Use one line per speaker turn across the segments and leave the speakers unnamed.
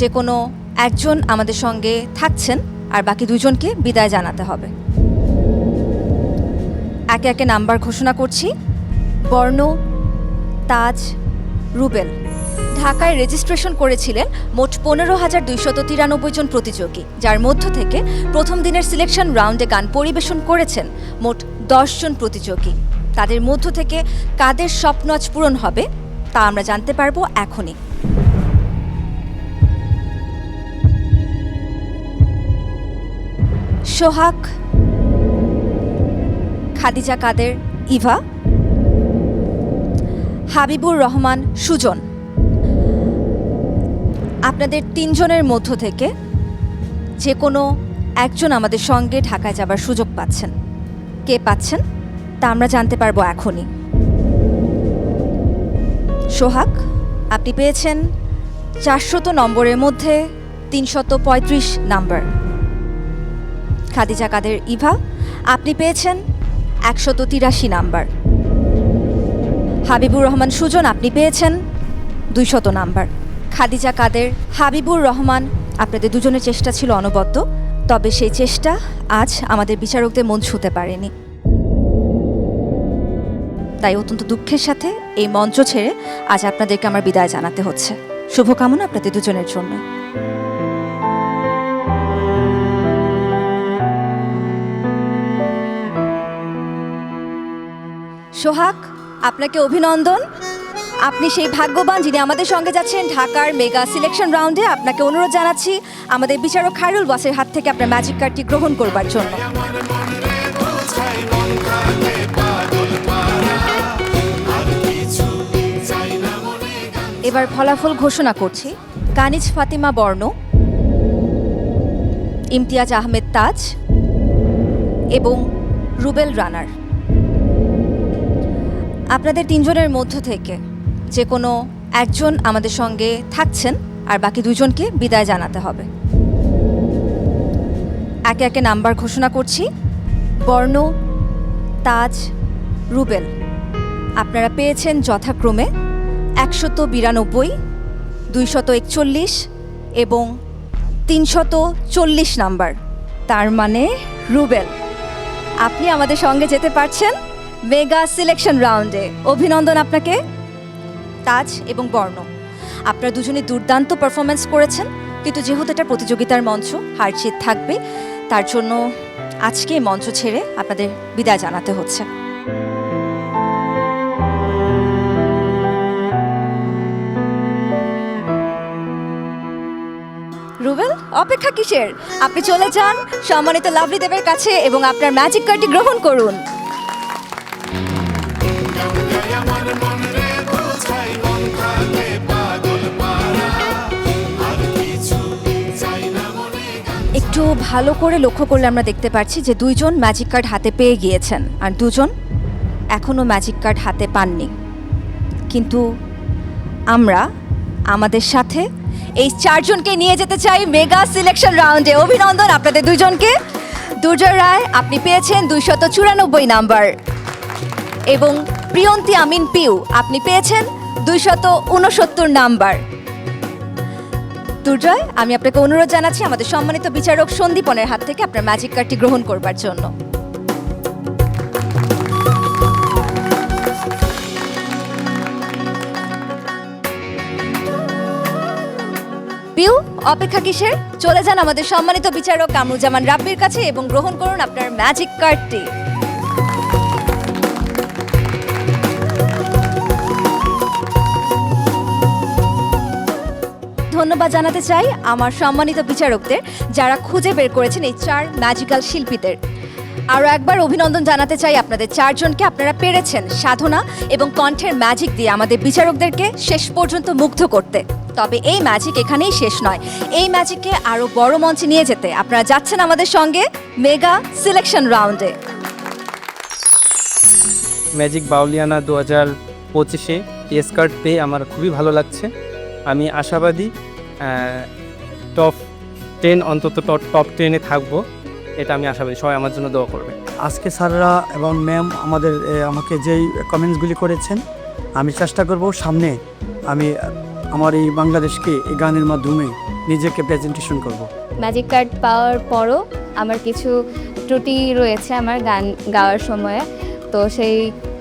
যে কোনো একজন আমাদের সঙ্গে থাকছেন আর বাকি দুজনকে বিদায় জানাতে হবে। একে একে নাম্বার ঘোষণা করছি। বর্ণ, তাজ, রুবেল। ঢাকায় রেজিস্ট্রেশন করেছিলেন মোট পনেরো হাজার দুইশত তিরানব্বই জন প্রতিযোগী, যার মধ্য থেকে প্রথম দিনের সিলেকশন রাউন্ডে গান পরিবেশন করেছেন মোট জন প্রতিযোগী। তাদের মধ্য থেকে কাদের স্বপ্ন আজ পূরণ হবে তা আমরা জানতে পারব এখনই। সোহাগ, খাদিজা কাদের, ইভা, হাবিবুর রহমান, সুজন। আপনাদের তিনজনের মধ্য থেকে যে কোনো একজন আমাদের সঙ্গে ঢাকায় যাবার সুযোগ পাচ্ছেন। কে পাচ্ছেন? তা আমরা জানতে পারব এখনই। সোহাগ, আপনি পেয়েছেন চারশত নম্বরের মধ্যে তিনশত পঁয়ত্রিশ নাম্বার। খাদিজা কাদের ইভা? আপনি পেয়েছেন একশত তিরাশি নাম্বার। হাবিবুর রহমান সুজন, আপনি পেয়েছেন দুইশত নাম্বার। খাদিজা কাদের, হাবিবুর রহমান, আপনাদের দুজনের চেষ্টা ছিল অনবদ্য, তবে সেই চেষ্টা আজ আমাদের বিচারকদের মন ছুঁতে পারেনি। তাই অত্যন্ত দুঃখের সাথে এই মঞ্চ ছেড়ে আজ আপনাদেরকে আমার বিদায় জানাতে হচ্ছে। শুভকামনা আপনাদের দুজনের জন্য। সোহাগ, আপনাকে অভিনন্দন। আপনি সেই ভাগ্যবান যিনি আমাদের সঙ্গে যাচ্ছেন ঢাকার মেগা সিলেকশন রাউন্ডে, আপনাকে অনুরোধ জানাচ্ছি আমাদের বিচারক খায়রুল বাসের হাত থেকে আপনার ম্যাজিক কার্ডটি গ্রহণ করবার জন্য। এবার ফলাফল ঘোষণা করছি। কানিজ ফাতিমা বর্ণ, ইমতিয়াজ আহমেদ তাজ এবং রুবেল রানার। আপনাদের তিনজনের মধ্য থেকে যে কোনো একজন আমাদের সঙ্গে থাকছেন আর বাকি দুজনকে বিদায় জানাতে হবে। একে একে নাম্বার ঘোষণা করছি। বর্ণ, তাজ, রুবেল। আপনারা পেয়েছেন যথাক্রমে একশত বিরানব্বই, দুইশত একচল্লিশ এবং তিনশত চল্লিশ নাম্বার। তার মানে রুবেল, আপনি আমাদের সঙ্গে যেতে পারছেন? মেগা সিলেকশন রাউন্ডে অভিনন্দন আপনাকে, তাজ এবং বর্ণ। আপনারা দুজনে দুর্দান্ত পারফরমেন্স করেছেন, কিন্তু যেহেতু এটা প্রতিযোগিতার মঞ্চ হারজিত থাকবে, তার জন্য আজকে মঞ্চ ছেড়ে আপনাদের বিদায় জানাতে হচ্ছে। রুবেল, অপেক্ষা কিসের? আপনি চলে যান, সম্মানিত লাভলি দেবের কাছে এবং আপনার ম্যাজিক কার্ডটি গ্রহণ করুন। একটু ভালো করে লক্ষ্য করলে আমরা দেখতে পাচ্ছি যে দুইজন ম্যাজিক কার্ড হাতে পেয়ে গিয়েছেন। আর দুজন এখনও ম্যাজিক কার্ড হাতে পাননি। কিন্তু আমরা আমাদের সাথে এই চারজনকে নিয়ে যেতে চাই মেগা সিলেকশন রাউন্ডে অভিনন্দন আপনাদের দুজনকে দুর্জয় রায়, আপনি পেয়েছেন দুইশত চুরানব্বই নাম্বার এবং প্রিয়ন্তী আমিন পিউ, আপনি পেয়েছেন দুইশত উনসত্তর নাম্বার। দুর্জয়, আমি আপনাকে অনুরোধ জানাচ্ছি আমাদের সম্মানিত বিচারক সন্দীপনের হাত থেকে আপনার ম্যাজিক কার্ডটি গ্রহণ করবার জন্য। পিউ, অপেক্ষা কিসের? চলে যান আমাদের সম্মানিত বিচারক কামরুজ্জামান রাব্বির কাছে এবং গ্রহণ করুন আপনার ম্যাজিক কার্ডটি ধন্যবাদ জানাতে চাই আমার সম্মানিত বিচারকদের যারা খুঁজে বের করেছেন এই চার ম্যাজিক্যাল শিল্পীদের। আরও একবার অভিনন্দন জানাতে চাই আপনাদের চারজনকে, আপনারা পেরেছেন সাধনা এবং কণ্ঠের ম্যাজিক দিয়ে আমাদের বিচারকদেরকে শেষ পর্যন্ত মুগ্ধ করতে। তবে এই ম্যাজিক এখানেই শেষ নয়। এই ম্যাজিককে আরও বড় মঞ্চে নিয়ে যেতে আপনারা যাচ্ছেন আমাদের সঙ্গে মেগা সিলেকশন রাউন্ডে
ম্যাজিক বাউলিয়ানা দু হাজার পঁচিশে এস কার্ড পেয়ে আমার খুবই ভালো লাগছে। আমি আশাবাদী টপ টেন অন্তত টপ টপ টেনে থাকব। এটা আমি আশা করি সবাই আমার জন্য দোয়া করবে।
আজকে স্যাররা এবং ম্যাম আমাদের আমাকে যেই কমেন্টসগুলি করেছেন আমি চেষ্টা করব সামনে আমি আমার এই বাংলাদেশকে এই গানের মাধ্যমে নিজেকে প্রেজেন্টেশন করব।
ম্যাজিক কার্ড পাওয়ার পরও আমার কিছু ত্রুটি রয়েছে আমার গান গাওয়ার সময়ে। তো সেই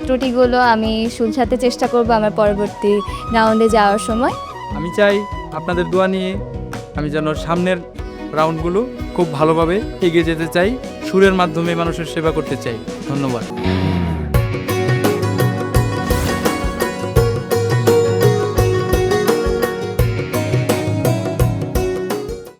ত্রুটিগুলো আমি শুধরাতে চেষ্টা করব আমার পরবর্তী রাউন্ডে যাওয়ার সময়।
আমি চাই আপনাদের দোয়া নিয়ে আমি যেন সামনের রাউন্ডগুলো খুব ভালোভাবে এগিয়ে যেতে চাই। সুরের মাধ্যমে মানুষের সেবা করতে চাই। ধন্যবাদ।